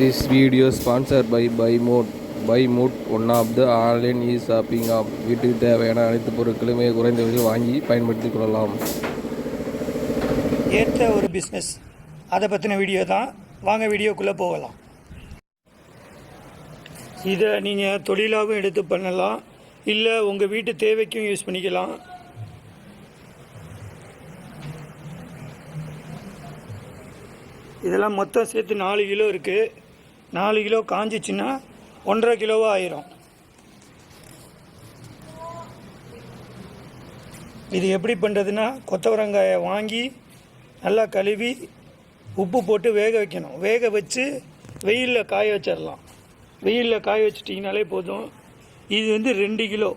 This video sponsor by buy mode buy mood one of the online e shopping app வீட்டுக்கு தேவையான அனைத்து பொருட்களும் மிக குறைந்த விலையில் வாங்கி பயன்படுத்திக் கொள்ளலாம். ஏற்ற ஒரு பிஸ்னஸ் அதை பற்றின வீடியோ தான். வாங்க வீடியோக்குள்ளே போகலாம். இதை நீங்கள் தொழிலாகவும் எடுத்து பண்ணலாம். இல்லை உங்கள் வீட்டு தேவைக்கும் யூஸ் பண்ணிக்கலாம். இதெல்லாம் மொத்தம் சேர்த்து நாலு கிலோ இருக்குது நாலு கிலோ காஞ்சிச்சின்னா ஒன்றரை கிலோவாக ஆயிரும். இது எப்படி பண்ணுறதுன்னா கொத்தவரங்காயை வாங்கி நல்லா கழுவி உப்பு போட்டு வேக வைக்கணும். வேக வச்சு வெயிலில் காய வச்சிடலாம். வெயிலில் காய வச்சிட்டிங்கனாலே போதும். இது வந்து ரெண்டு கிலோ.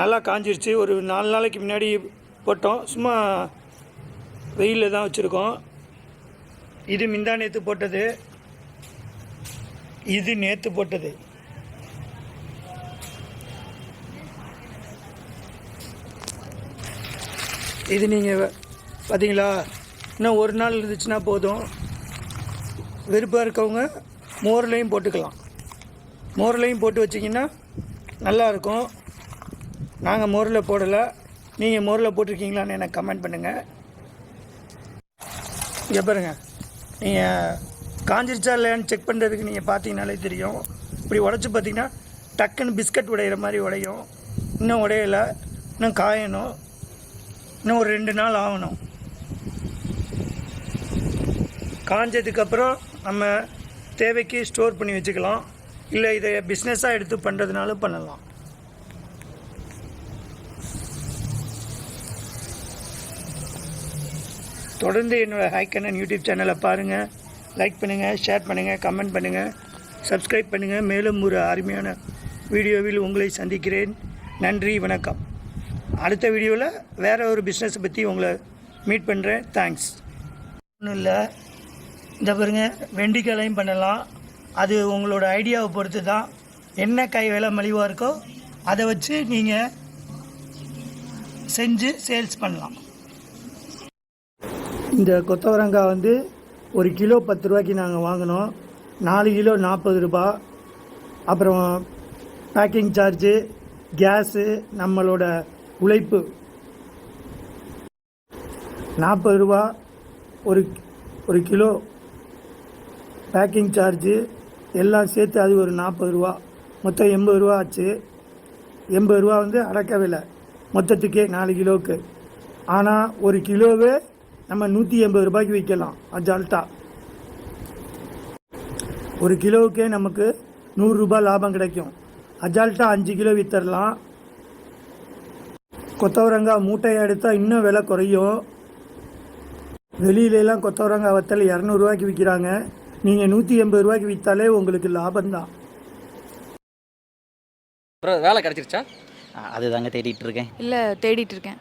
நல்லா காஞ்சிருச்சு. ஒரு நாலு நாளைக்கு முன்னாடி போட்டோம். சும்மா வெயிலில் தான் வச்சுருக்கோம். இது மிந்தானியத்து போட்டது. இது நேற்று போட்டது. இது நீங்கள் பார்த்தீங்களா இன்னும் ஒரு நாள் இருந்துச்சுன்னா போதும். விருப்பம் இருக்கவங்க மோர்லையும் போட்டுக்கலாம். மோர்லையும் போட்டு வச்சிங்கன்னா நல்லாயிருக்கும் நாங்கள் மோரில் போடலை. நீங்கள் மோரில் போட்டிருக்கீங்களான்னு எனக்கு கமெண்ட் பண்ணுங்கள் இங்கே நீங்கள் காஞ்சிருச்சா இல்லையான்னு செக் பண்ணுறதுக்கு நீங்கள் பார்த்தீங்கனாலே தெரியும். இப்படி உடச்சி பார்த்தீங்கன்னா டக்குன்னு பிஸ்கட் உடையிற மாதிரி உடையும். இன்னும் உடையலை. இன்னும் காயணும். இன்னும் ஒரு ரெண்டு நாள் ஆகணும். காஞ்சதுக்கப்புறம் நம்ம தேவைக்கு ஸ்டோர் பண்ணி வச்சுக்கலாம். இல்லை இதை பிஸ்னஸாக எடுத்து பண்ணுறதுனாலும் பண்ணலாம். தொடர்ந்து என்னோடய ஹைக்கண்ணன் யூடியூப் சேனலை பாருங்கள் லைக் பண்ணுங்கள் ஷேர் பண்ணுங்கள் கமெண்ட் பண்ணுங்கள் சப்ஸ்கிரைப் பண்ணுங்கள் மேலும் ஒரு அருமையான வீடியோவில் உங்களை சந்திக்கிறேன். நன்றி வணக்கம். அடுத்த வீடியோவில் வேறு ஒரு பிஸ்னஸை பற்றி உங்களை மீட் பண்ணுறேன் தேங்க்ஸ் ஒன்றும் இல்லை. இந்த பாருங்க வெண்டிக்காலையும் பண்ணலாம். அது உங்களோட ஐடியாவை பொறுத்து தான். என்ன கை வேலை மலிவாக இருக்கோ அதை வச்சு நீங்கள் செஞ்சு சேல்ஸ் பண்ணலாம். இந்த கொத்தவரங்காய் வந்து ஒரு கிலோ பத்து ரூபாய்க்கு நாங்கள் வாங்கினோம். நாலு கிலோ நாற்பது ரூபா. அப்புறம் பேக்கிங் சார்ஜு கேஸு நம்மளோட உழைப்பு. நாற்பது ரூபா ஒரு ஒரு கிலோ பேக்கிங் சார்ஜு எல்லாம் சேர்த்து அது ஒரு நாற்பது ரூபா. மொத்தம் எண்பது ரூபா ஆச்சு. எண்பது ரூபா வந்து அடக்க விலை மொத்தத்துக்கே நாலு கிலோவுக்கு. ஆனால் ஒரு கிலோவே நம்ம நூற்றி எண்பது ரூபாய்க்கு விற்கலாம் அஜால்ட்டா. ஒரு கிலோவுக்கே நமக்கு நூறுரூபா லாபம் கிடைக்கும். அஜால்ட்டா அஞ்சு கிலோ வித்தரலாம். கொத்தவரங்காய் மூட்டையை எடுத்தால் இன்னும் விலை குறையும். வெளியிலலாம் கொத்தவரங்காய் வத்தல் இரநூறுவாய்க்கு விற்கிறாங்க நீங்கள் நூற்றி எண்பது ரூபாய்க்கு விற்றாலே உங்களுக்கு லாபம்தான். வேலை கிடைச்சிருச்சா? அதுதாங்க தேடிட்டு இருக்கேன். இல்லை தேடிட்டு இருக்கேன்.